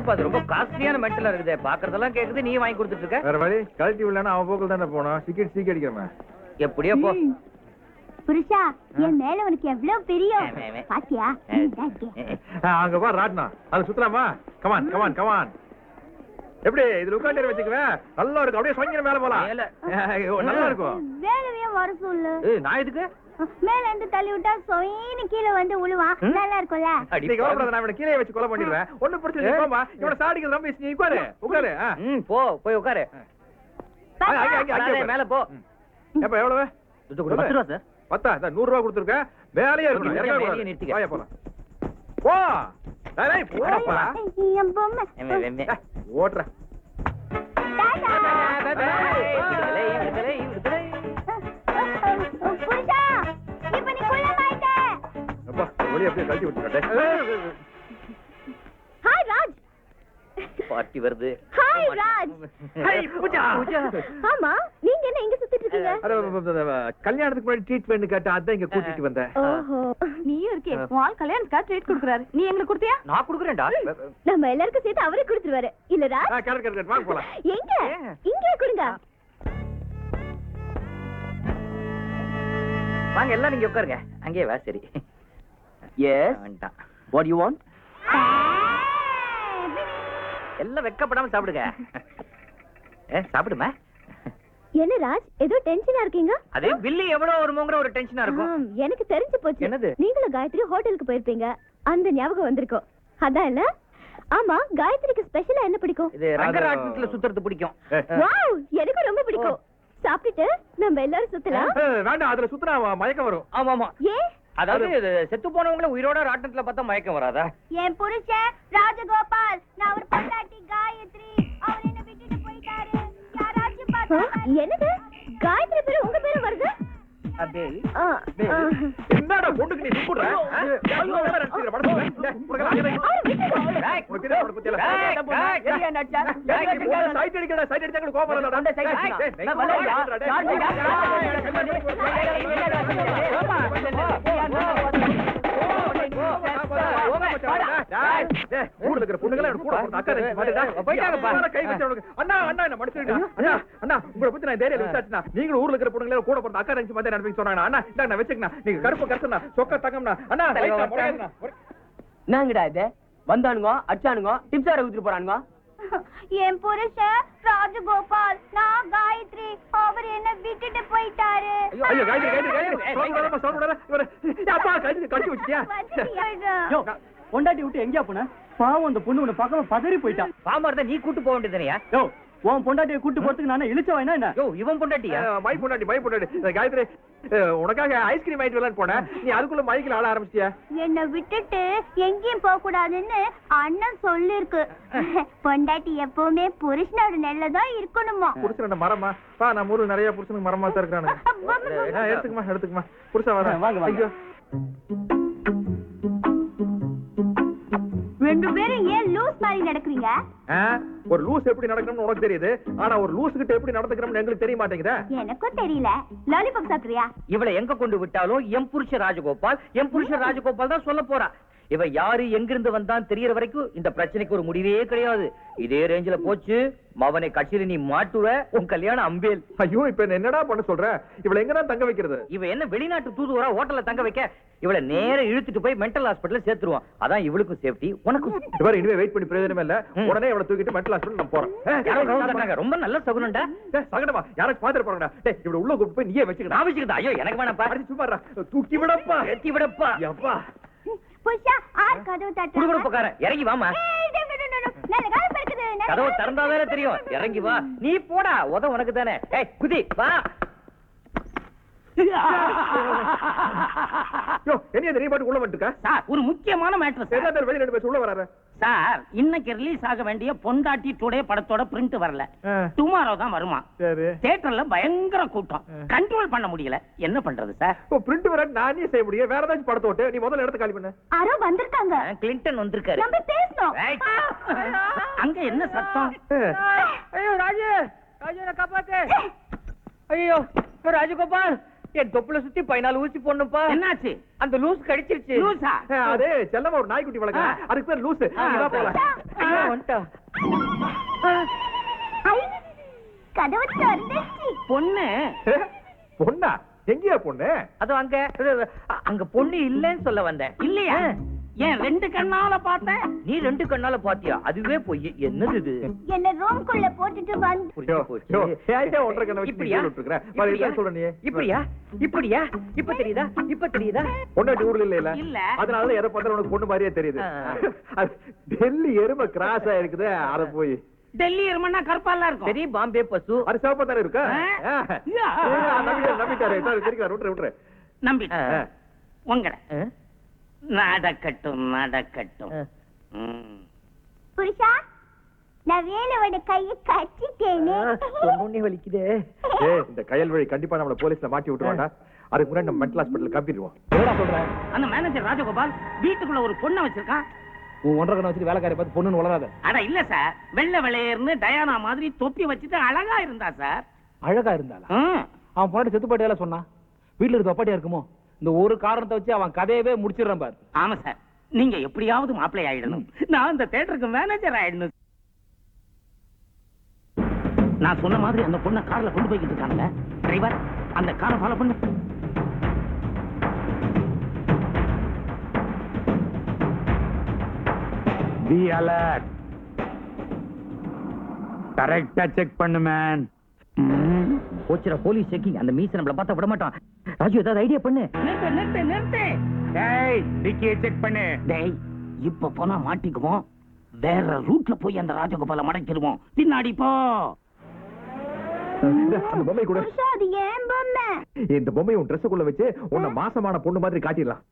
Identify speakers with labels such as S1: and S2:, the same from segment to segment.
S1: என்னப்பா அது ரொம்ப காஸ்ட்லியான மெட்டலா இருக்குது? பாக்குறதெல்லாம் கேக்குது நீ வாங்கி கொடுத்துட்டு இருக்க
S2: வேற வழி கழட்டி விடலன்னா அவன் போக்கில் தானே போனோம் டிக்கெட் சீக்கிரம் அடிக்கிறவன்.
S1: எப்படியோ போ.
S3: ம். புருஷா என் மேல உனக்கு எவ்வளவு பிரியம்?
S1: வே, வே.
S3: பாத்தியா?
S1: அஹ்,
S3: இந்தா இங்க.
S2: அங்க ராட்னா. அது சுத்தலாமா கமான் கமான் கமான் எப்படி இதுல உட்காந்து வச்சுக்குவேன் நல்லா இருக்கும். அப்படியே சொங்கின மேல போலாம்.
S1: மேல.
S2: ஐயோ, நல்லா இருக்கும்.
S3: வேலையே வர சொல்லு.
S1: ஏய், நான் எதுக்கு?
S3: மேல இருந்து தள்ளி விட்டா சொயின்னு கீழே வந்து உழுவான்? நல்லா இருக்கும்ல
S1: அடி
S2: நீ கவலைப்படாத நான் இவனை கீழே வச்சு கொலை பண்ணிடுவேன் ஒண்ணும் பிரச்சனை இல்லை போமா இவனை சாடிக்கிறது ரொம்ப நீ உட்காரு உட்காரு.
S1: ம் போ போய் உட்காரு. மேல போ.
S2: எப்ப எவ்வளவு.
S1: பத்து ரூபா சார்
S2: பத்தா இந்த நூறு ரூபா கொடுத்துருக்கேன் வேலையே இருக்கணும் கூடாது.
S1: நிறுத்திக்க.
S2: வாயா போலாம் போ டேய்.
S3: என் பொம்மை டாடா.
S2: வெளியே அப்படியே கழட்டி விட்டுறேன்
S3: ஹாய் ராஜ்
S1: பார்ட்டி வருது.
S3: Hi Raj
S2: hey, Pooja.
S3: ஆமா நீங்க என்ன இங்க சுத்திட்டு இருக்கீங்க?
S2: கல்யாணத்துக்கு முன்னாடி ட்ரீட்மெண்ட் கேட்டா அதான் இங்க கூட்டிட்டு வந்தேன்.
S3: ஓஹோ நீயும் இருக்கே. உன் ஆள் கல்யாணத்துக்காக ட்ரீட் கொடுக்குறாரு. நீ எங்களுக்கு கொடுத்தியா?
S1: நான் குடுக்குறேன்டா.
S3: நம்ம எல்லாருக்கும் சேர்த்து அவரே கொடுத்துருவாரு. இல்ல ராஜ்
S2: ஆ, கரெக்ட் கரெக்ட் வாங்க போலாம்.
S3: எங்க? இங்கே கொடுங்க.
S1: வாங்க எல்லாம் நீங்க உட்காருங்க. அங்கேயே வா சரி.
S4: Yes.
S1: வேண்டாம்
S4: What do you want?
S1: எல்லாம் வெக்கப்படாம சாப்பிடுங்க. ஏ சாப்பிடுமா?
S3: என்ன ராஜ் ஏதோ டென்ஷனா இருக்கீங்க?
S1: அது பில்லு எவ்வளவு வருமோங்கிற ஒரு டென்ஷனா இருக்கும்.
S3: எனக்கு தெரிஞ்சு போச்சு.
S1: என்னது?
S3: நீங்களும் காயத்ரி ஹோட்டலுக்கு போயிருப்பீங்க. அந்த ஞாபகம் வந்திருக்கும் அதான் இல்ல ஆமா காயத்ரிக்கு ஸ்பெஷலா என்ன பிடிக்கும்?
S1: இது ரங்கராட்டத்துல சுத்துறது பிடிக்கும்.
S3: வாவ் எனக்கு ரொம்ப பிடிக்கும். சாப்பிட்டுட்டு நம்ம எல்லாரும் சுத்தலாம்.
S2: வேண்டாம் அதுல சுத்தினா மயக்கம் வரும்.
S1: ஆமா ஆமா
S3: ஏ
S1: அதாவது செத்து போனவங்கள உயிரோட ராட்டத்துல பார்த்தா மயக்கம் வராதா?
S3: என் புருஷன் ராஜகோபால். நான் ஒரு பொண்டாட்டி காயத்ரி. அவர் என்ன விட்டுட்டு போயிட்டாரு. யாராச்சும் பார்த்தா என்னது? காயத்ரி பேரு உங்க பேரு வருது.
S2: என்னடா பொண்ணுக்கு நீ ஊர்ல இருக்கிற பொண்ணுங்களா கூட. கை வச்சு அண்ணா அண்ணா என்ன மனுஷன்டா அண்ணா அண்ணா உங்களை பத்தி நான் தைரியம் ஊர்ல இருக்கிற பொண்ணுங்களா கூட போறது அக்கா ரெண்டு மாதிரி நடப்பீங்க சொன்னாங்க அண்ணா இந்தாங்க நான் வச்சுக்கண்ணா நீங்க கருப்பு கருத்துனா சொக்க தங்கம்னா அண்ணா
S4: என்னங்கடா இது வந்தானுங்க அடிச்சானுங்க டிப்ஸ் ஆர ஊத்திட்டு போறானுங்க
S3: என் புருஷன் ராஜகோபால் நான் காயத்ரி. அவர் என்ன விட்டுட்டு போயிட்டாரு.
S2: ஐயோ அப்பா கடிச்சு கடிச்சு
S4: பொண்டாட்டி விட்டு எங்கேயா போன? பாவம் அந்த பொண்ணு உன்னை பார்க்காம பதறி போயிட்டா.
S1: பாம்பா இருந்தா நீ கூட்டு போக வேண்டியதுனையா
S4: யோ உன் பொண்டாட்டியை கூட்டு போறதுக்கு நானே இழிச்ச வேணா என்ன?
S1: யோ இவன் பொண்டாட்டியா?
S2: மை பொண்டாட்டி மை பொண்டாட்டி. காயத்ரி உனக்காக ஐஸ்கிரீம் வாங்கிட்டு வரலான்னு போனேன். நீ அதுக்குள்ள மைக்கில் ஆட ஆரம்பிச்சியா
S3: என்ன விட்டுட்டு எங்கேயும் போக கூடாதுன்னு அண்ணன் சொல்லிருக்கு. பொண்டாட்டி எப்பவுமே புருஷனோட நெல்லதான் இருக்கணுமா?
S2: புருஷன் மரமா? பா நம்ம ஊர்ல நிறைய புருஷனுக்கு மரமா தான் இருக்கிறானு எடுத்துக்குமா எடுத்துக்குமா. புருஷன் வர
S4: வாங்க, வாங்க.
S3: ரெண்டு பேரும் ஏன் லூஸ் மாதிரி நடக்கிறீங்க?
S2: ஒரு லூஸ் எப்படி நடக்கணும்னு உனக்கு தெரியுது. ஆனா ஒரு லூஸ் கிட்ட எப்படி நடந்துக்கிறோம்னு எங்களுக்கு தெரிய மாட்டேங்குதே?
S3: எனக்கும் தெரியல. லாலிபாப் சாப்பிடுறியா?
S1: இவளை எங்க கொண்டு விட்டாலும் எம் புருஷ ராஜகோபால் எம் புருஷ ராஜகோபால் தான் சொல்ல போறா. இவ யாரு எங்கிருந்து வந்தான் தெரியற வரைக்கும் இந்த பிரச்சனைக்கு ஒரு முடிவே கிடையாது. இதே ரேஞ்சில போச்சு. மவனை கட்சியில நீ மாட்டுவ உன் கல்யாணம் அம்பேல்.
S2: ஐயோ இப்ப என்ன என்னடா பண்ண சொல்ற? இவளை எங்கடா தங்க வைக்கிறது?
S1: இவ என்ன வெளிநாட்டு தூதுவரா ஹோட்டல்ல தங்க வைக்க? இவளை நேர இழுத்துட்டு போய் மென்டல் ஹாஸ்பிடல்ல சேர்த்துருவோம் அதான் இவளுக்கும் சேஃப்டி உனக்கும்.
S2: இவர் இனிமே வெயிட் பண்ணி பிரயோஜனமே இல்ல. உடனே இவளை தூக்கிட்டு மென்டல் ஹாஸ்பிடல் நான் போறேன்.
S1: ரொம்ப நல்ல சகுனம்டா.
S2: ஏ, சகடமா யாராச்சும் பாத்துட்டு போறாங்கடா? டேய் இவளை உள்ள கூப்பிட்டு போய் நீயே வச்சுக்கடா.
S1: நான் வச்சுக்கிட்டா ஐயோ எனக்கு வேணாப்பா
S2: சும்மா. தூக்கி விடப்பா.
S1: எத்தி விடப்பா.
S3: புஷா ஆர் கதவு தட்டுறாங்க.
S1: குடுகுடுப்புக்காரன் இறங்கி வாமா கதவு. திறந்தாதானே தெரியும். இறங்கி வா. நீ போடா. உத உனக்கு தானே. ஏய் குதி வா.
S2: என்ன நீ பாட்டு உள்ள வந்துட்டுக்க
S5: சார் ஒரு முக்கியமான மேட்ரு சார்.
S2: என்ன பேர் வெளியில பேர் உள்ள வராரு?
S5: சார் இன்னைக்கு ரிலீஸ் ஆக வேண்டிய பொண்டாட்டி டுடே படத்தோட பிரிண்ட் வரல. டுமாரோ தான் வருமா?
S2: சரி.
S5: தியேட்டர்ல பயங்கர கூட்டம். கண்ட்ரோல் பண்ண முடியல. என்ன பண்றது சார்
S2: ஓ பிரிண்ட் வர நானே செய்ய முடியும். வேற ஏதாச்சும் படத்தை ஓட்டு. நீ முதல்ல இடத்த காலி பண்ணு.
S3: யாரோ வந்திருக்காங்க.
S1: ஆ, கிளின்டன் வந்திருக்காரு.
S3: நம்ம பேசணும்.
S5: அங்க என்ன சத்தம்?
S1: ஐயோ ராஜு. ராஜு காப்பாத்து. ஐயோ ராஜகோபால். என் தொப்புல சுத்தி பதினாலு ஊசி போடணும்ப்பா.
S5: என்னாச்சு?
S1: அந்த லூஸ் கடிச்சிருச்சு.
S5: லூசா
S2: அது செல்லமா ஒரு நாய்க்குட்டி வளர்க்க அதுக்கு பேர்
S3: திறந்துச்சு
S5: பொண்ணு.
S2: பொண்ணா? எங்கேயா பொண்ணு?
S1: அதோ அங்க. அங்க பொண்ணு இல்லைன்னு சொல்ல வந்தேன்.
S5: இல்லையா? ஏன் ரெண்டு கண்ணால பார்த்தேன்?
S1: நீ ரெண்டு கண்ணால பாத்தியா? அதுவே பொய் என்னது இது?
S3: என்ன ரூம்குள்ள போட்டுட்டு வந்து.
S1: இப்படியா? இப்படியா?
S2: இதான் சொல்ற நீ.
S1: இப்படியா? இப்படியா? இப்ப தெரியுதா? இப்ப தெரியுதா?
S2: பொண்டாட்டி ஊர்ல இல்ல
S5: இல்ல.
S2: அதனாலதான் எதை பார்த்தாலும் உனக்கு பொண்ணு மாதிரியே தெரியுது. டெல்லி எருமை கிராஸ் ஆயிருக்குது அத போய்.
S5: டெல்லி எருமன்னா கருப்பாலாம் இருக்கும்.
S1: சரி பாம்பே பசு.
S2: அது சிவப்பா தானே இருக்கா? நம்பிட்டாரு நம்பிட்டாரு.
S5: நம்பிட்டேன்.
S1: ஆ.
S5: உங்களை? நடக்கட்டும் நடக்கட்டும்.
S3: புருஷா நான் வேலோட கையை கட்டிட்டேனே.
S1: சொன்னோனே வலிக்குதே.
S2: ஏய் இந்த கயல் வழி கண்டிப்பா நம்மள போலீஸ்ல மாட்டி விட்டுருவாண்டா அதுக்கு முன்னாடி நம்ம மென்டல்
S4: என்னடா சொல்ற?
S5: அந்த மேனேஜர் ராஜகோபால் வீட்டுக்குள்ள ஒரு பொண்ணை வச்சிருக்கான்.
S4: உன் ஒன்றரை கண்ணை வச்சுட்டு வேலைக்காரி பார்த்து பொண்ணுன்னு வளராத
S5: அட இல்ல சார். வெள்ளை வெளையர்னு டயானா மாதிரி தொப்பி வச்சுட்டு அழகா இருந்தா சார்.
S4: அழகா இருந்தாளா?
S5: ம்.
S4: அவன் பொண்ணாட்டி செத்து போயிட்டே சொன்னான். வீட்டுல இருக்க அப்பாட்டியா இருக்குமோ? இந்த ஒரு காரணத்தை வச்சு அவன் கதையவே முடிச்சிடுறான் பாரு.
S5: ஆமா சார். நீங்க எப்படியாவது மாப்பிள்ளை ஆயிடணும். நான் இந்த தேட்டருக்கு மேனேஜர் ஆயிடணும். நான் சொன்ன மாதிரி அந்த பொண்ணை கார்ல கொண்டு போய்கிட்டு இருக்காங்க டிரைவர் அந்த காரை ஃபாலோ பண்ணு.
S6: பி அலர்ட் கரெக்டா செக் பண்ணு மேன்
S1: போச்சுடா போலீஸ் செக்கிங் அந்த மீச நம்மள பார்த்தா விட மாட்டான் ராஜு ஏதாவது ஐடியா பண்ணு.
S5: நிறுத்து நிறுத்து நிறுத்து.
S6: டேய் டிக்கியை செக் பண்ணு.
S5: டேய் இப்ப போனா மாட்டிக்குவோம். வேற ரூட்ல போய் அந்த ராஜகோபால மடக்கிடுவோம். பின்னாடி போ.
S2: அந்த பொம்மை கூட.
S3: அது ஏன் பொம்மை?
S2: இந்த பொம்மையை உன் ட்ரெஸ்ஸுக்குள்ள வச்சு உன்னை மாசமான பொண்ணு மாதிரி காட்டிடலாம்.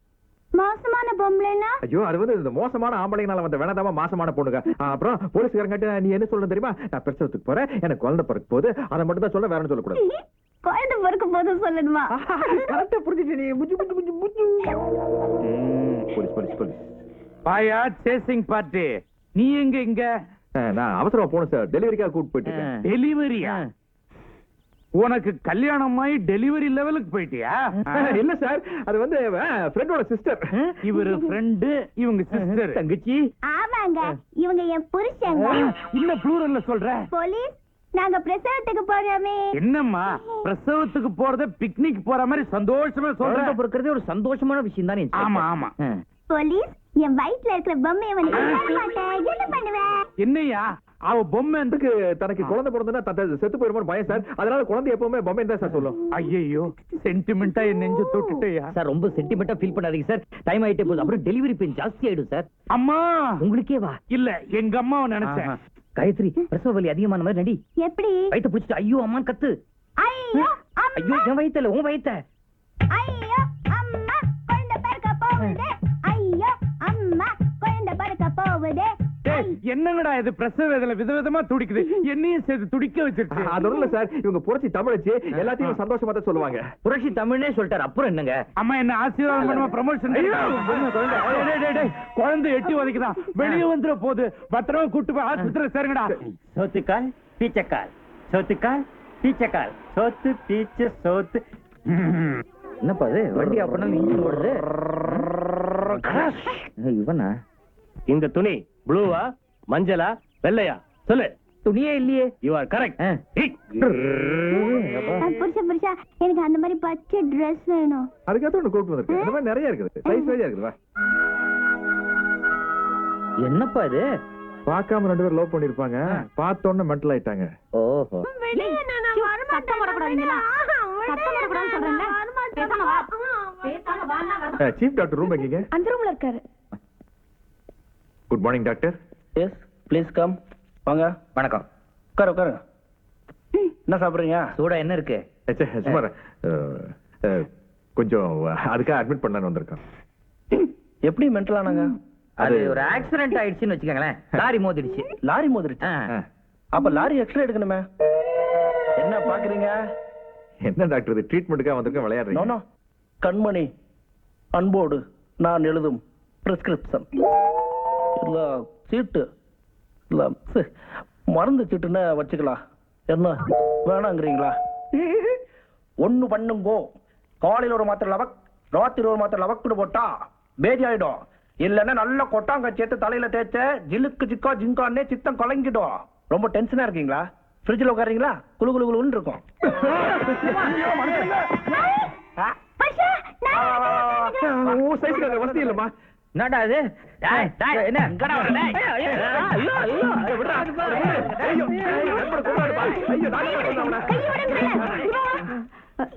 S3: மோசமான பொம்பளைனா
S2: ஐயோ அது வந்து இந்த மோசமான ஆம்பளைங்கனால வந்த வேணாதாம மாசமான பொண்ணுங்க. அப்புறம் போலீஸ்காரங்கிட்ட நீ என்ன சொல்லணும் தெரியுமா? நான் பிரசவத்துக்கு போறேன் எனக்கு குழந்தை பிறக்க போகுது. அதை மட்டும் தான் சொல்ல வேற ஒண்ணும் சொல்லக்கூடாது.
S3: குழந்தை பிறக்க போதும் சொல்லணுமா?
S2: கரெக்டா புரிஞ்சுட்டு நீ. முஜு முஜு முஜு முஜு போலீஸ் போலீஸ் போலீஸ்.
S6: பாயா சேசிங் பார்ட்டி நீ எங்க இங்க?
S2: நான் அவசரமா போகணும் சார். டெலிவரிக்காக கூட்டு போயிட்டு.
S6: டெலிவரியா உனக்கு கல்யாணம் ஆகி டெலிவரி லெவலுக்கு போயிட்டியா
S2: இல்ல சார். அது வந்து ஃப்ரெண்டோட சிஸ்டர்
S6: இவரு ஃப்ரெண்டு இவங்க சிஸ்டர்
S2: தங்கச்சி.
S3: ஆமாங்க. இவங்க என் புருஷங்க.
S6: இல்ல ப்ளூரல்ல சொல்ற?
S3: போலீஸ் நாங்க பிரசவத்துக்கு போறோமே.
S6: என்னம்மா? பிரசவத்துக்கு போறத பிக்னிக் போற மாதிரி சந்தோஷமா
S1: குழந்தை
S6: சொல்ற
S1: பிறக்கிறதே ஒரு சந்தோஷமான விஷயம் தானே
S6: ஆமா ஆமா.
S3: போலீஸ் என் வயிற்றுல இருக்கிற பொம்மையை வந்து என்ன பண்ணுவேன்
S6: என்னையா? அவ பொம்மை
S2: தனக்கு குழந்தை பிறந்தா தன் செத்து போயிருமோன்னு பயம் சார். அதனால குழந்தை எப்பவுமே பொம்மை தான் சார் சொல்லும்.
S6: ஐயோ சென்டிமெண்டா என் நெஞ்சு தொட்டுட்டேயா?
S1: சார் ரொம்ப சென்டிமெண்டா ஃபீல் பண்ணாதீங்க சார். டைம் ஆயிட்டே போகுது. அப்புறம் டெலிவரி பெயின் ஜாஸ்தி ஆயிடும் சார்.
S6: அம்மா!
S1: உங்களுக்கே வா.
S6: இல்ல எங்க அம்மாவை நினைச்சேன்.
S1: காயத்ரி பிரசவ வலி அதிகமான மாதிரி நடி.
S3: எப்படி?
S1: வயித்தை பிடிச்சிட்டு ஐயோ அம்மான்னு கத்து.
S3: ஐயோ
S1: ஐயோ என் வயித்துல உன் வயித்த.
S3: ஐயோ.
S6: என்னங்கடா இது பிரசவ வேதனை விதவிதமா துடிக்குது? என்னையும் சேர்த்து துடிக்க வச்சிருச்சு
S2: அது ஒண்ணும் இல்ல சார். இவங்க புரட்சி தமிழச்சு எல்லாத்தையும் சந்தோஷமா தான் சொல்லுவாங்க.
S1: புரட்சி தமிழ்னே சொல்லிட்டாரு. அப்புறம் என்னங்க?
S6: அம்மா என்ன ஆசீர்வாதம் பண்ணுமா? ப்ரமோஷன் குழந்தை எட்டி உதைக்குதான் வெளியே வந்துட போகுது பத்திரமா கூட்டு போய் ஆஸ்பத்திரி சேருங்கடா.
S4: சோத்துக்கால் பீச்சக்கால். சோத்துக்கால் பீச்சக்கால். சோத்து பீச்ச சோத்து.
S1: என்னப்பா அது வண்டி அப்பனா இன்ஜின் ஓடுது? இவனா?
S4: இந்த துணி ப்ளூவா மஞ்சளா வெள்ளையா? சொல்லு.
S1: துணியே இல்லையே.
S4: யூ ஆர் கரெக்ட்
S3: புருஷா புருஷா எனக்கு அந்த மாதிரி பச்சை ட்ரெஸ் வேணும்.
S2: அதுக்காக ஒண்ணு கூட்டு வந்திருக்கு இந்த மாதிரி நிறைய இருக்குது. சைஸ் நிறைய இருக்குது. வா.
S1: என்னப்பா இது?
S2: பார்க்காம ரெண்டு பேரும் லவ் பண்ணிருப்பாங்க. பார்த்த உடனே மென்டல் ஆயிட்டாங்க.
S1: ஓஹோ.
S3: சத்தம் போடக்கூடாதுங்களா? சத்தம் போடக்கூடாதுன்னு சொல்றேன்ல? பேசாம வா. பேசாம வா
S2: சீஃப் டாக்டர் ரூம் எங்கீங்க
S3: அந்த ரூம்ல இருக்காரு.
S2: Good morning doctor
S4: yes please come வாங்க
S1: வணக்கம்.
S4: உட்காரு உட்காருங்க. என்ன சாப்பிடுறீங்க?
S1: சூடா என்ன இருக்கு?
S2: அஹ், கொஞ்சம் அதுக்காக அட்மிட் பண்ணலான்னு வந்திருக்கோம்
S4: எப்படி மென்டல் ஆனாங்க?
S1: அது ஒரு ஆக்சிடென்ட் ஆயிடுச்சுன்னு வச்சுக்கோங்களேன். லாரி மோதிடுச்சு.
S4: லாரி.
S2: அஹ்,
S4: அப்ப லாரி எக்ஸ்ட்ரா எடுக்கணுமே. என்ன பாக்குறீங்க?
S2: என்ன டாக்டர் இது? ட்ரீட்மெண்ட்டுக்காக வந்திருக்கேன் விளையாடுறீங்க.
S4: கண்மணி அன்போடு நான் எழுதும் பிரிஸ்கிரிப்ஷன் இல்ல சீட்டு இல்லை மருந்து சீட்டுன்னு வச்சுக்கலாம் என்ன வேணாங்கிறீங்களா ஒண்ணு பண்ணுங்கோ காலையில ஒரு மாத்திரை லவக் ராத்திரி ஒரு மாத்திரை லவக்குன்னு போட்டா பேதி ஆயிடும்
S7: இல்லைன்னா நல்ல கொட்டாங்கச்சி எடுத்து தலையில தேய்ச்ச ஜிலுக்கு ஜிக்கா ஜிங்கான்னே சித்தம் கலங்கிடும் ரொம்ப டென்ஷனா இருக்கீங்களா ஃப்ரிட்ஜில் உட்காரீங்களா குளு குளு குளுன்னு இருக்கும்
S2: வசதி இல்லைம்மா
S1: என்னடா
S5: டேய்,
S1: என்ன.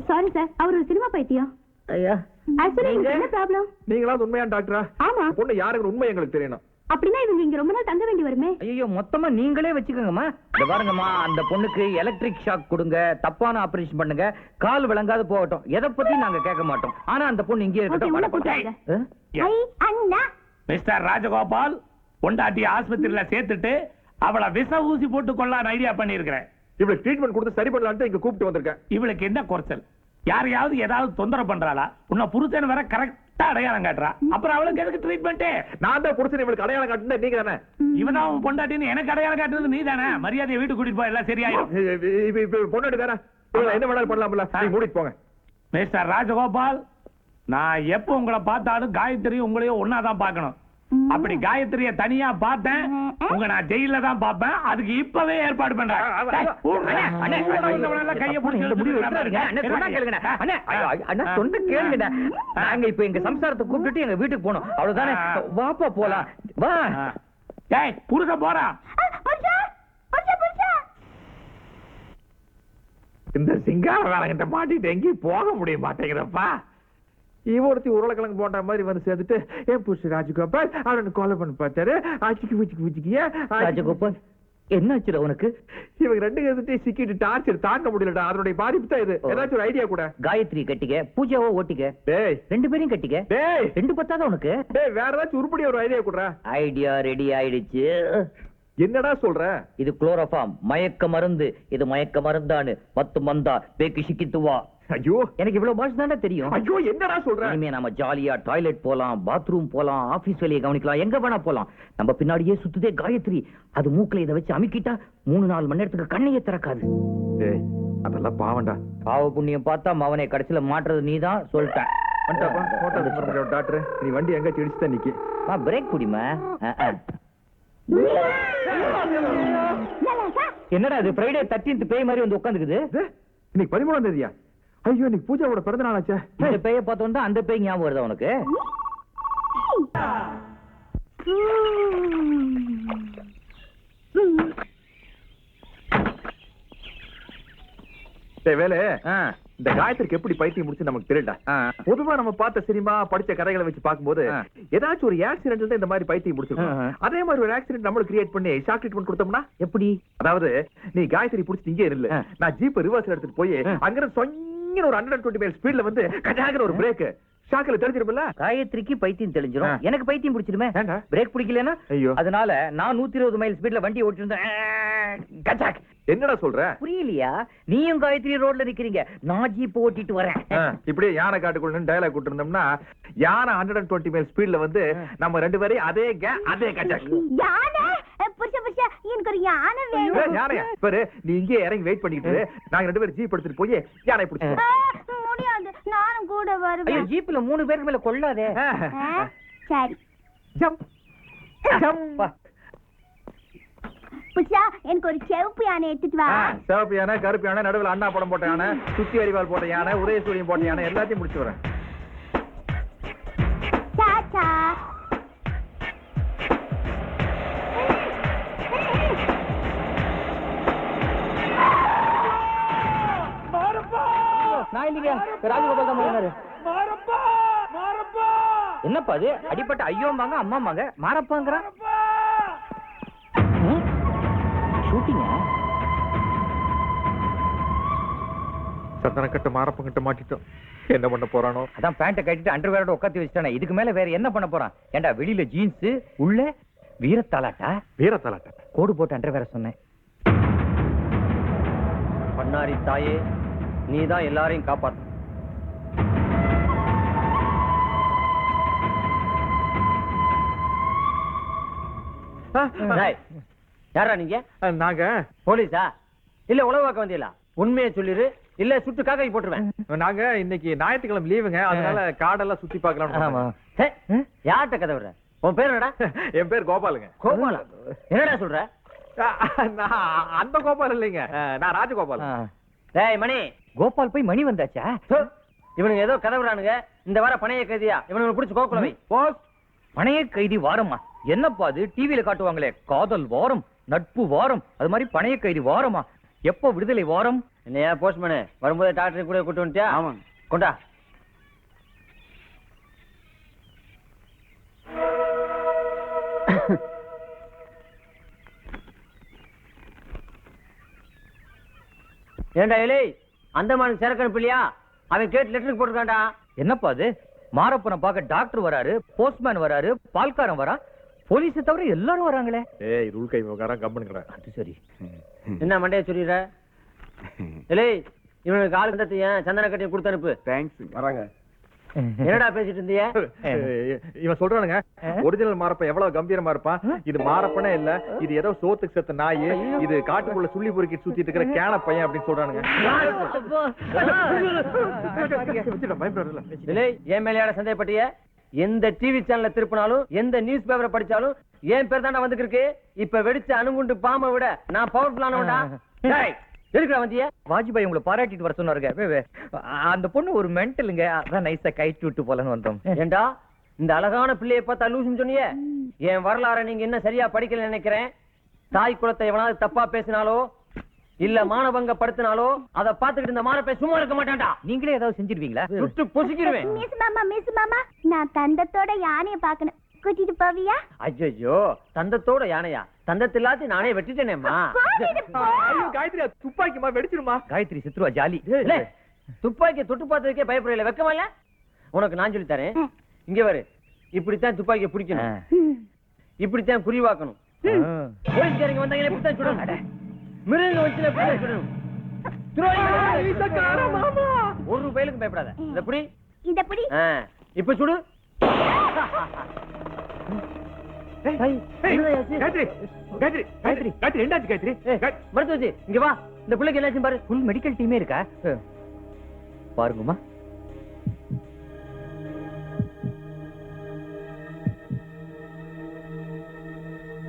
S3: சாரி சார் அவர் ஒரு சினிமா பைத்தியம்
S1: ஐயா
S3: ஆக்சுவலி என்ன ப்ராப்ளம்
S2: நீங்களாவது உண்மையான டாக்டரா
S3: ஆமா
S2: பொண்ணு யாருக்கு உண்மை எங்களுக்கு தெரியணும்
S3: அப்படின்னா இவங்க இங்க ரொம்ப நாள் தங்க வேண்டி வருமே?
S1: ஐயோ மொத்தமா நீங்களே வச்சுக்கோங்கம்மா. இந்த பாருங்கம்மா அந்த பொண்ணுக்கு எலக்ட்ரிக் ஷாக் கொடுங்க தப்பான ஆபரேஷன் பண்ணுங்க கால் விளங்காது போகட்டும். எதை பத்தி நாங்க கேட்க மாட்டோம். ஆனா அந்த பொண்ணு இங்கே இருக்கட்டும் ஆ?
S3: ஐ அண்ணா.
S5: மிஸ்டர் ராஜகோபால் பொண்டாட்டி ஆஸ்பத்திரியில சேர்த்துட்டு அவளை விஷ ஊசி போட்டு கொள்ளலான்னு ஐடியா பண்ணியிருக்கிறேன்.
S2: இவளுக்கு ட்ரீட்மெண்ட் கொடுத்து சரி பண்ணலான்ட்டு இங்க கூப்பிட்டு வந்திருக்கேன்.
S5: இவளுக்கு என்ன குறைச்சல்? யாரையாவது ஏதாவது தொந்தரவு பண்றாளா? உன்னை புருஷன் வர கரெக்டா அடையாளம் காட்டுறா. அப்புறம் அவளுக்கு எதுக்கு ட்ரீட்மெண்ட்
S2: நான் தான் புடிச்சு இவளுக்கு அடையாளம் காட்டுனா நீங்க தானே?
S5: இவன் அவன் பொண்டாட்டின்னு எனக்கு அடையாளம் காட்டுறது நீ தானே? மரியாதையை வீட்டுக்கு கூட்டிட்டு போய் எல்லாம்
S2: இப்ப பொண்ணு தானே? என்ன வேணாலும் பண்ணலாம்ல? நீங்க மூடிட்டு போங்க.
S5: மிஸ்டர் ராஜகோபால் நான் எப்போ உங்களை பார்த்தாலும் காயத்ரி உங்களையும் ஒன்னா தான் பார்க்கணும். அப்படி காயத்ரிய தனியா பார்த்தேன் உங்க நான் ஜெயில தான் பார்ப்பேன் அதுக்கு இப்பவே ஏற்பாடு பண்றேன்.
S1: நாங்க இப்ப எங்க சம்சாரத்தை கூப்பிட்டுட்டு எங்க வீட்டுக்கு போனோம் அவ்வளவுதானே வாப்பா போலாம் வா
S5: போறான்
S3: பர்ஷா பர்ஷா பர்ஷா
S2: இந்த சிங்கார வேலைகிட்ட மாட்டிட்டு எங்கேயும் போக முடிய மாட்டேங்கிறப்பா இவ ஒருத்தி உருளைக்கிழங்கு போட்ட மாதிரி வந்து சேர்த்துட்டு ஏன் புருஷ ராஜகோபால்? அவனை கொலை பண்ணி பார்த்தாரு. ஆச்சிக்கு பூச்சிக்கு பூச்சிக்கிய
S1: ராஜகோபால் என்னாச்சுடா உனக்கு?
S2: இவங்க ரெண்டு பேர்த்திட்டே சிக்கிட்டு டார்ச்சர் தாங்க முடியலடா. அதனுடைய பாதிப்பு தான் இது. ஏதாச்சும் ஒரு ஐடியா கூட.
S1: காயத்ரி கட்டிக்க பூஜாவோ ஓட்டிக்க.
S2: டேய்.
S1: ரெண்டு பேரையும் கட்டிக்க?
S2: டேய்.
S1: ரெண்டு பத்தாதான் உனக்கு?
S2: டேய் வேற ஏதாச்சும் உருப்படியா ஒரு ஐடியா கூடா
S1: ஐடியா ரெடி ஆயிடுச்சு.
S2: என்னடா சொல்ற?
S1: இது குளோரோஃபார்ம் மயக்க மருந்து. இது மயக்க மருந்தானு மத்து மந்தா. பேக்கு சிக்கித்துவா
S2: ஐயோ.
S1: எனக்கு இவ்வளவு பாஷை தானே தெரியும்.
S2: ஐயோ என்னடா சொல்ற?
S1: இனிமே நாம ஜாலியா டாய்லெட் போலாம் பாத்ரூம் போலாம் ஆபீஸ் வேலையை கவனிக்கலாம் எங்க வேணா போலாம். நம்ம பின்னாடியே சுத்துதே காயத்ரி. அது மூக்குல இதை வச்சு அமுக்கிட்டா மூணு நாலு மணி நேரத்துக்கு கண்ணையே திறக்காது.
S2: டேய் அதெல்லாம் பாவம்டா.
S1: பாவ புண்ணியம் பார்த்தா மவனை கடைசியில மாட்டுறது நீதான் சொல்லிட்டேன்.
S2: டாக்டர் நீ வண்டி எங்க இடிச்சு தான் நிக்கி?
S1: பிரேக் குடிமா? என்னடா இது ஃப்ரைடே தர்டீன்த் பேய் மாதிரி வந்து உட்காந்துக்குது?
S2: இது, இன்னைக்கு பதிமூணாம் தேதியா? ஐயோ இன்னைக்கு பூஜாவோட பிறந்த நாளாச்சே
S1: இந்த பேயை பார்த்தோம் அந்த பேய் ஞாபகம் வருதா உனக்கு
S2: வேலு இந்த காயத்திற்கு எப்படி பைத்தியம் முடிச்சு நமக்கு தெரியல. பொதுவா நம்ம பார்த்த சினிமா படிச்ச கதைகளை வச்சு பார்க்கும்போது. ஏதாச்சும் ஒரு ஆக்சிடென்ட்ல தான் இந்த மாதிரி பைத்தியம் முடிச்சிருக்கோம். அதே மாதிரி ஒரு ஆக்சிடென்ட் நம்மளுக்கு கிரியேட் பண்ணி ஷாக் ட்ரீட்மெண்ட் கொடுத்தோம்னா
S1: எப்படி
S2: அதாவது நீ காயத்ரி புடிச்சு இங்கே இல்ல. நான் ஜீப் ரிவர்ஸ் எடுத்துட்டு போய்
S1: ஆ.
S2: அங்க சொங்கின ஒரு ஹண்ட்ரட் டுவெண்ட்டி மைல் ஸ்பீட்ல வந்து கஜாகிற ஒரு பிரேக் ஷாக்ல தெரிஞ்சிருப்பல
S1: காயத்ரிக்கு பைத்தியம் தெளிஞ்சிரும். எனக்கு பைத்தியம் பிடிச்சிருமே.
S2: ஏன்டா?
S1: பிரேக் பிடிக்கலனா
S2: ஐயோ.
S1: அதனால நான் நூத்தி இருபது மைல் ஸ்பீட்ல வண்டி ஓட்டிருந்தேன் கஜாக்.
S2: என்னடா சொல்ற?
S1: புரியலையா? நீயும் காயத்ரி ரோட்ல நிக்கிறீங்க. நான் ஜீப் ஓட்டிட்டு வரேன்.
S2: இப்படியே யானை காட்டுக்குள்ள டயலாக் விட்டு இருந்தோம்னா யானை ஹண்ட்ரட் அண்ட் டுவெண்ட்டி மைல் ஸ்பீட்ல வந்து நம்ம ரெண்டு பேரையும் அதே கே அதே கஜாக்.
S3: யானை எனக்கு ஒரு யானை வேணும்.
S2: யானையா? பாரு நீ இங்கே இறங்கி வெயிட் பண்ணிட்டு. நாங்க ரெண்டு பேரும் ஜீப் எடுத்துட்டு போய் யானை பிடிச்சி
S3: ஆ, முடியாது. நானும் கூட
S1: ஐயோ
S3: வருவேன்
S1: ஜீப்ல மூணு பேருக்கு மேல கொள்ளாதே.
S3: சரி.
S2: ஜம்ப் ஜம்ப்
S3: புருஷா எனக்கு ஒரு செவப்பு யானை எடுத்துட்டு வா.
S2: சிவப்பு யானை கருப்பு யானை நடுவுல அண்ணா படம் போட்ட யானை சுத்தி அரிவாள் போட்ட யானை உதயசூரியம் போட்ட யானை எல்லாத்தையும் முடிச்சு வரேன்.
S3: டாடா.
S1: நான் இல்லைங்க. ராஜகோபால் தான் முன்னாரு என்னப்பா அது? அடிப்பட்ட ஐயோம்பாங்க அம்மாம்பாங்க? மாறப்பாங்கிறான் ஷூட்டிங்க
S2: சத்தன கட்ட மாரப்பம் கிட்ட மாட்டிட்டோம். என்ன பண்ண போறானோ?
S1: அதான் பேண்ட்டை கட்டிட்டு அண்டர் வேரோட உட்காந்து வச்சுட்டானே. இதுக்கு மேல வேற என்ன பண்ண போறான்? ஏண்டா வெளியில ஜீன்ஸ் உள்ள வீரத்தாலாட்டா?
S2: வீரத்தலாட்ட?
S1: கோடு போட்டு அண்டர் வேற சொன்னேன். பண்ணாரி தாயே நீதான் எல்லாரையும் காப்பாத்து. டேய், யாரா நீங்க?
S2: நாங்க.
S1: போலீஸா? இல்ல உளவு பார்க்க வந்தீங்களா? உண்மையை சொல்லிரு இல்ல சுட்டு காக்கை போட்டுருவேன்.
S2: நாங்க இன்னைக்கு ஞாயிற்றுக்கிழமை லீவுங்க அதனால காடெல்லாம் சுத்தி பார்க்கலாம்
S1: யார்கிட்ட கதை விடுற?
S8: உன் பேர் என்னடா?
S2: என் பேர் கோபாலுங்க.
S8: கோபாலா? என்னடா சொல்ற?
S2: நான் அந்த கோபால் இல்லைங்க. நான் ராஜகோபால்.
S8: டேய் மணி கோபால் போய் மணி வந்தாச்சா? இவனுங்க ஏதோ கதவுறானுங்க இந்த வார பணைய கைதியா? இவனுங்க பிடிச்சு கோக்குல வை.
S2: போஸ்.
S8: பணைய கைதி வாரமா என்னப்பா அது? டிவில காட்டுவாங்களே. காதல் வாரம் நட்பு வாரம் அது மாதிரி பணைய கைதி வாரமா? எப்போ விடுதலை வாரம்? என்னையா போஸ்ட்மேனு? வரும்போது டாக்டர் கூட கூட்டு வந்துட்டியா? ஆமா கொண்டா. ஏண்டா இலை? அந்தமான் சரக்கு இல்லையா அவன் கேட்டு லெட்டருக்கு போட்டிருக்கான்டா. என்னப்பா அது? மாரப்பனை பார்க்க டாக்டர் வராரு போஸ்ட்மேன் வராரு பால்காரன் வரா? போலீஸ் தவிர எல்லாரும் வராங்களே.
S2: ஏய் ரூல் கை விவகாரம் கம்பெனிக்கிறேன்
S8: அது சரி. என்ன மண்டைய சொல்லிடுற? இலை இவனுக்கு ஆளு சந்தன கட்டி கொடுத்து அனுப்பு.
S2: தேங்க்ஸ் வராங்க.
S8: என்னடா பேசிட்டு இருந்திய?
S2: இவன் சொல்றானுங்க ஒரிஜினல் மாரப்ப எவ்வளவு கம்பீரமா இருப்பான்? இது மாரப்பனே இல்ல இது ஏதோ சோத்துக்கு செத்த நாய் இது காட்டுக்குள்ள சுள்ளி பொறுக்கி சுத்திட்டு இருக்கிற கேன பையன் அப்படின்னு சொல்றானுங்க.
S8: என் மேலையாட சந்தேகப்பட்டிய? எந்த டிவி சேனல்ல திருப்பினாலும் எந்த நியூஸ் பேப்பரை படிச்சாலும் என் பேர் தாண்டா வந்துருக்கு இப்ப வெடிச்ச அணுகுண்டு பாம்பை விட நான் பவர்ஃபுல்லானவன்டா டேய், எதுக்குடா வந்திய? வாஜ்பாய் உங்களை பாராட்டிட்டு வர சொன்னாருங்க. வே, வே. அந்த பொண்ணு ஒரு மென்டலுங்க. அதான் நைஸா கைட்டு விட்டு போலன்னு வந்தோம். ஏண்டா? இந்த அழகான பிள்ளைய பார்த்தா லூசுன்னு சொன்னியே? என் வரலாற நீங்க என்ன சரியா படிக்கல நினைக்கிறேன். தாய் குலத்தை எவனாவது தப்பா பேசினாலோ இல்ல மானபங்கப்படுத்தினாலோ அத பாத்துக்கிட்டு இந்த மானப்பை சும்மா இருக்க மாட்டான்டா. நீங்களே ஏதாவது செஞ்சிருவீங்களா? சுட்டு பொசுக்கிடுவேன்
S3: மிஸ் மாமா மிஸ் மாமா நான் தந்தத்தோட யானைய பார்க்கணும். கூட்டிட்டு போவியா?
S8: ஐயோ தந்தத்தோட யானையா? தந்தத்தில்லாத்தி நானே வெட்டிட்டேனேம்மா.
S2: ஐயோ காயத்ரி துப்பாக்கிமா வெடிச்சிருமா
S8: காயத்ரி சித்ருவா ஜாலி. இல்ல, துப்பாக்கி தொட்டு பார்த்ததுக்கே பயப்படல வெக்கமா இல்ல? உனக்கு நான் சொல்லி தரேன். இங்க வரு இப்படித்தான் துப்பாக்கியை பிடிக்கணும். இப்படித்தான் குறிவாக்கணும் போலீஸ்காரங்க வந்தாங்க இப்படித்தான் சுடணும். மிருக வச்சு சுடணும். ஒரு ரூபாயிலுக்கு பயப்படாத. இந்த புடி.
S3: இத புடி.
S8: இப்ப சுடு. இங்க வா. இந்த பிள்ளைக்கு என்னாச்சும் பாரு. ஃபுல் மெடிக்கல் டீமே இருக்கா? பாருங்கம்மா.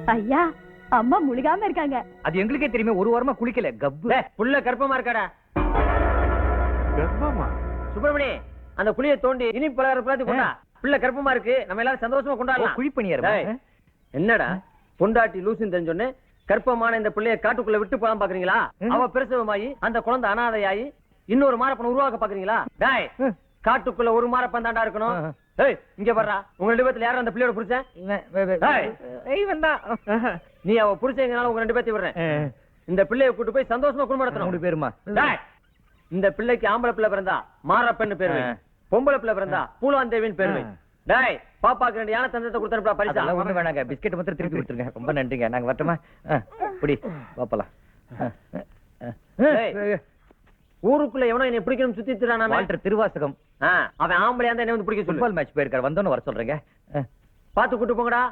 S3: ஐயா அம்மா முழுகாம இருக்காங்க.
S8: அது எங்களுக்கே தெரியுமே ஒரு வாரமா குளிக்கல. கப்பு. புள்ள கர்ப்பமா இருக்காடா.
S2: கர்ப்பமா?
S8: சுப்பிரமணி அந்த குழியை தோண்டி இனி பலகார பிளாத்தி கொண்டா. பிள்ளை கர்ப்பமா இருக்கு. நம்ம எல்லாரும் சந்தோஷமா கொண்டாடலாம். குழிப்பணியார் என்னடா? பொண்டாட்டி லூசுன்னு தெரிஞ்சோன்னு கர்ப்பமான இந்த பிள்ளைய காட்டுக்குள்ள விட்டு போலாம் பாக்குறீங்களா? அவ பிரசவமாயி அந்த குழந்தை அனாதையாயி இன்னொரு மாரப்பனை உருவாக்க பாக்குறீங்களா? டேய் காட்டுக்குள்ள ஒரு மாரப்பன் தாண்டா இருக்கணும். ஏய் இங்க வர்றா. உங்க ரெண்டு பேத்துல யாரும் அந்த பிள்ளையோட டேய், நீ அவ புருஷங்கனால உங்க ரெண்டு பேத்தையும் விடுறேன். இந்த பிள்ளைய கூட்டு போய் சந்தோஷமா குடும்பம் நடத்தணும். பேருமா? இந்த பிள்ளைக்கு ஆம்பளை பிள்ளை பிறந்தா மாரப்பன்னு பேரு வை. பொம்பளை பிள்ளை பிறந்தா பூலாந்தேவின்னு பேரு வை. டேய் பாப்பாக்கு ரெண்டு யானை தந்தத்தை கொடுத்தனுப்பா பரிசா. ஒண்ணு வேணாங்க. பிஸ்கெட் மாத்திரம் திருப்பி கொடுத்துருங்க. ரொம்ப நன்றிங்க. நாங்க வரட்டுமா? புடி பாப்பலாம் ஊருக்குள்ள எவனோ என்னை பிடிக்கணும் சுத்தி திரானா வால்டர் திருவாசகம். அவன் ஆம்பளையா இருந்தா என்ன வந்து பிடிக்க சொல்லு. மேட்ச் போயிருக்காரு. வந்தோன்னு வர சொல்றேங்க. பாத்து கூட்டு போங்கடா.